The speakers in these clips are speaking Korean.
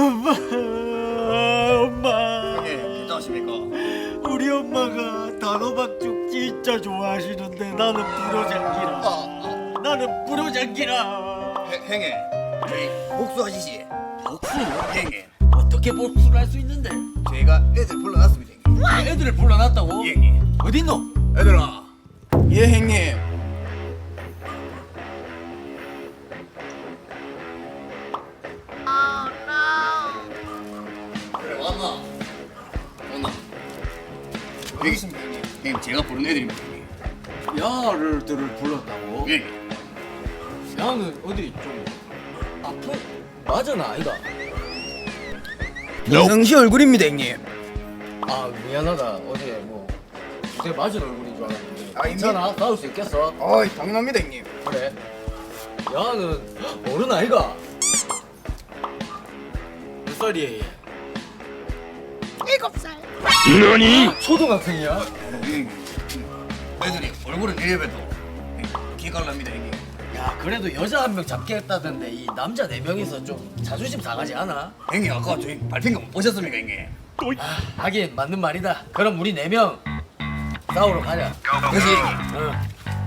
엄마, 엄마. 형님 괜찮으십니까? 우리 엄마가 단호박죽 진짜 좋아하시는데 나는 불어장기라. 나는 불어장기라. 해- 형님 저희 복수하시지 복수? 형님 어떻게 복수를 할 수 있는데? 제가 애들 불러놨습니다 형님 애들을 불러놨다고? 예, 형님 어딨노? 애들아 예 형님 여기 있습니다 형님 형님 제가 부른 애들입니다 형님 야를 들을 불렀다고? 예 형님 야는 어디 좀 아프? 맞아나 아이가? 정시 얼굴입니다 형님 아 미안하다 어제 뭐 두대 맞은 얼굴인 줄 알았는데 아, 괜찮아? 싸울 수 있겠어? 어이 당연합니다 형님 그래 야는 어른 아이가? 몇 살이야 얘? 일곱 살. 초등학생이야? 형님 애들이 얼굴은 이래봬도 기깔납니다 형님 야 그래도 여자 한 명 잡게 했다던데 이 남자 네 명이서 좀 자존심 상하지 않아? 형님 아까 저희 밟힌 거 못 보셨습니까 형님? 아, 하긴 맞는 말이다. 그럼 우리 네 명 싸우러 가자 그지 형님 응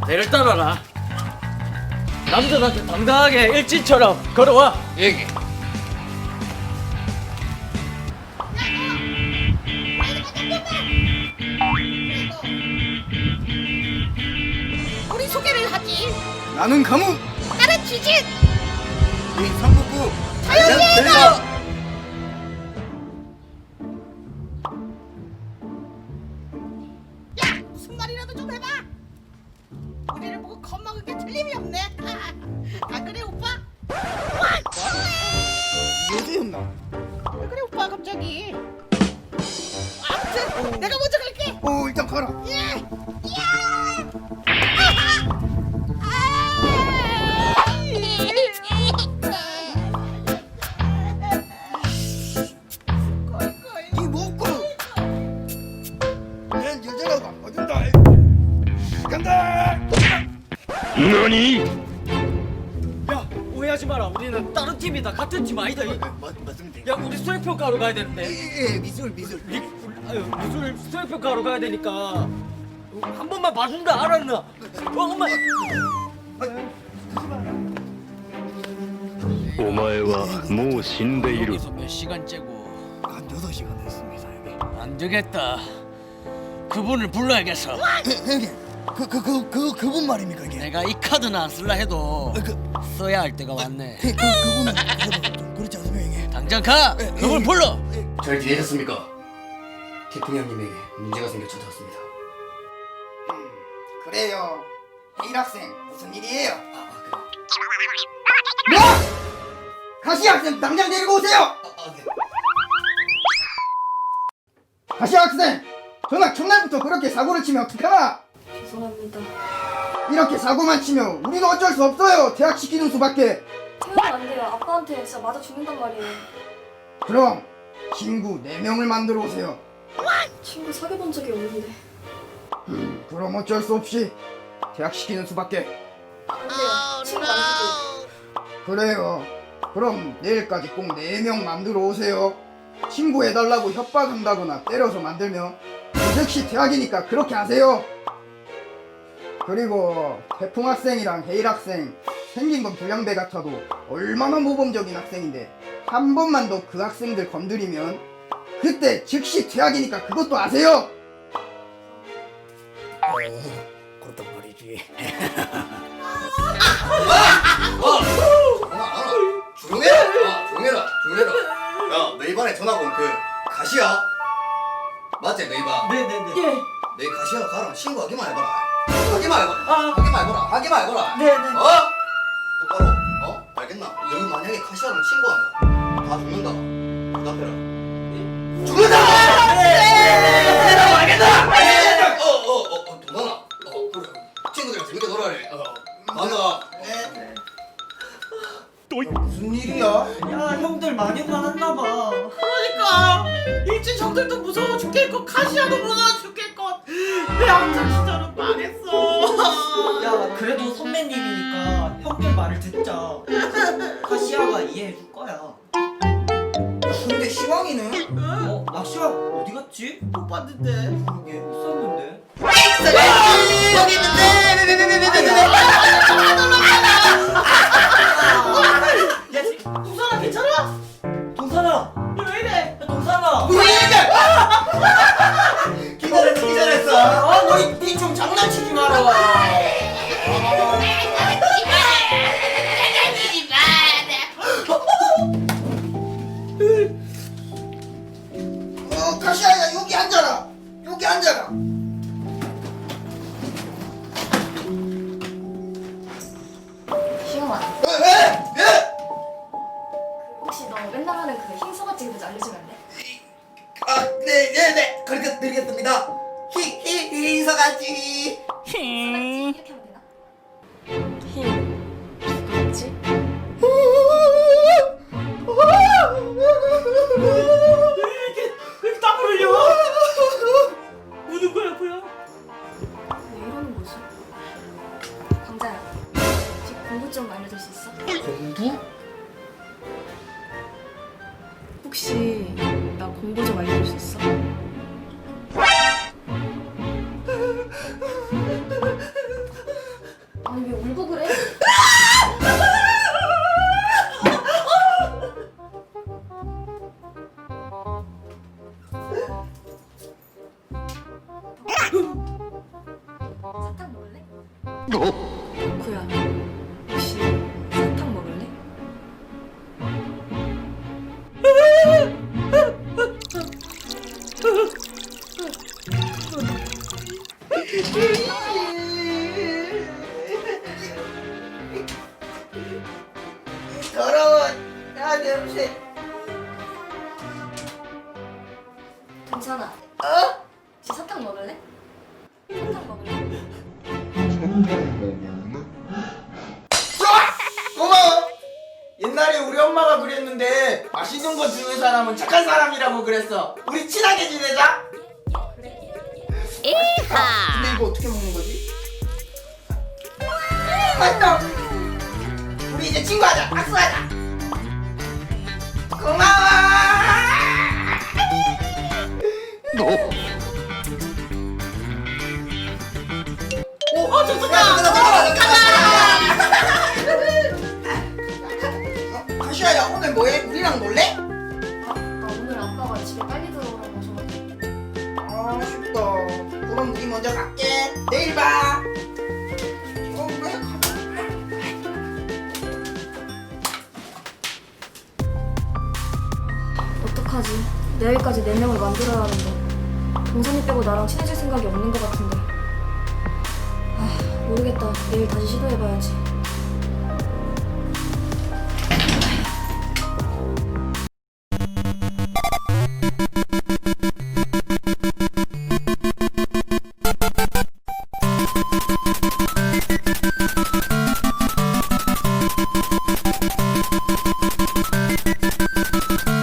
내를 따라라. 남자한테 당당하게 일진처럼 걸어와. 예형 나는 가문 나는 지진. 이 삼국구 자연이다. 야, 무슨 말이라도 좀 해봐. 우리를 보고 겁먹은 게 틀림이 없네. 안 그래 오빠? 여자였나? 왜 그래 오빠 갑자기? 아무튼 내가 먼저 갈게. 어 일단 가라 예. 야. 이 하지 마라 우리는 다른 팀이다 같은 팀 아니다 이- 맞, 맞습니다 야 우리 수행평가하러 가야 되는데 예, 예 미술 미술 리, 아유, 미술 수행평가하러 가야 되니까 한 번만 봐준다 알았나? 어, 엄마 お前はもう死んでいる 여기서 몇 시간째고 한 6시간 됐습니다 형님 안 되겠다 그분을 불러야겠어 형님 그, 그, 그, 그, 그 분 말입니까 이게 내가 이 카드는 안 쓸라 해도 그, 써야 할 때가 왔네 그, 그, 그분은 그래도 좀 그렇지 않습니까 형님 당장 가! 그분 불러! 잘 지내셨습니까? 태풍이 형님에게 문제가 생겨 찾아왔습니다 음, 그래요. 일 학생 무슨 일이에요? 아, 그, 뭐? 가시 학생 당장 데리고 오세요. 아, 아, 네. 가시 학생 전학 첫날부터 그렇게 사고를 치면 어떡하나? 죄송합니다. 이렇게 사고만 치면 우리도 어쩔 수 없어요. 퇴학시키는 수밖에. 태우면 안 돼요. 아빠한테 진짜 맞아 죽는단 말이에요. 그럼 친구 4명을 만들어 오세요. 친구 사귀어 본 적이 없는데. 음, 그럼 어쩔 수 없이 퇴학시키는 수밖에. 안 돼요. 친구 만들고. 그래요. 그럼 내일까지 꼭 4명 만들어 오세요. 친구 해달라고 협박한다거나 때려서 만들면 그 즉시 퇴학이니까 그렇게 하세요. 그리고 태풍 학생이랑 헤일 학생 생긴 건 불량배 같아도 얼마나 모범적인 학생인데 한 번만 더 그 학생들 건드리면 그때 즉시 퇴학이니까 그것도 아세요. 그렇단 말이지. 조용해라 아, 조용해라 조용해라. 야너 이번에 전화 온그 가시야? 맞지 너 이번 네네네. 내 가시야 가랑 친구하기만 해봐라 하기만 해봐 하기만 해봐라 하기만 해봐라. 아. 네네. 어? 똑바로 어? 알겠나? 너 만약에 가시아랑 친구하면 다 죽는다. 대답해라. 죽는다! 내가 알겠다! 어어어 어, 동원아. 어 그래. 친구들이랑 재밌게 놀아래 어. 간다 무슨 일이야? 야 형들 많이 화났나 봐. 그러니까. 일진 형들도 무서워 죽겠고 카시아도 무서워 죽겠고. 내 시절은 망했어. 야 그래도 선배님이니까 형들 말을 듣자. 카시아가 이해해 줄 거야. 근데 시황이는? 어? 낚시가 어디 갔지? 못 봤는데. 그러게 있었는데 여기 있는데 맨날 하는 그 흰소가 찍는 거 알려주면 안 돼? 아, 네, 네, 네. 그렇게 드리겠습니다. 히, 히, 히 서가지. 소가지 이렇게 하면 되나? 흰. 누구였지? 구야 혹시 사탕 먹을래? 더러워 야 냄새 고마워. 옛날에 우리 엄마가 그랬는데 맛있는 거 주는 사람은 착한 사람이라고 그랬어. 우리 친하게 지내자. 근데 이거 어떻게 먹는 거지? 맛있다. 우리 이제 친구하자. 악수하자. 고마워. 어, 좋다. 어, 가시아야 오늘 뭐해? 우리랑 놀래? 아, 나 오늘 아빠가 집에 빨리 들어오라고 하셔가지고 아쉽다 그럼 우리 먼저 갈게 내일 봐 어, 왜 가? 어떡하지? 내일까지 네 명을 만들어야 하는데 동선이 빼고 나랑 친해질 생각이 없는 것 같은데 아 모르겠다. 내일 다시 시도해봐야지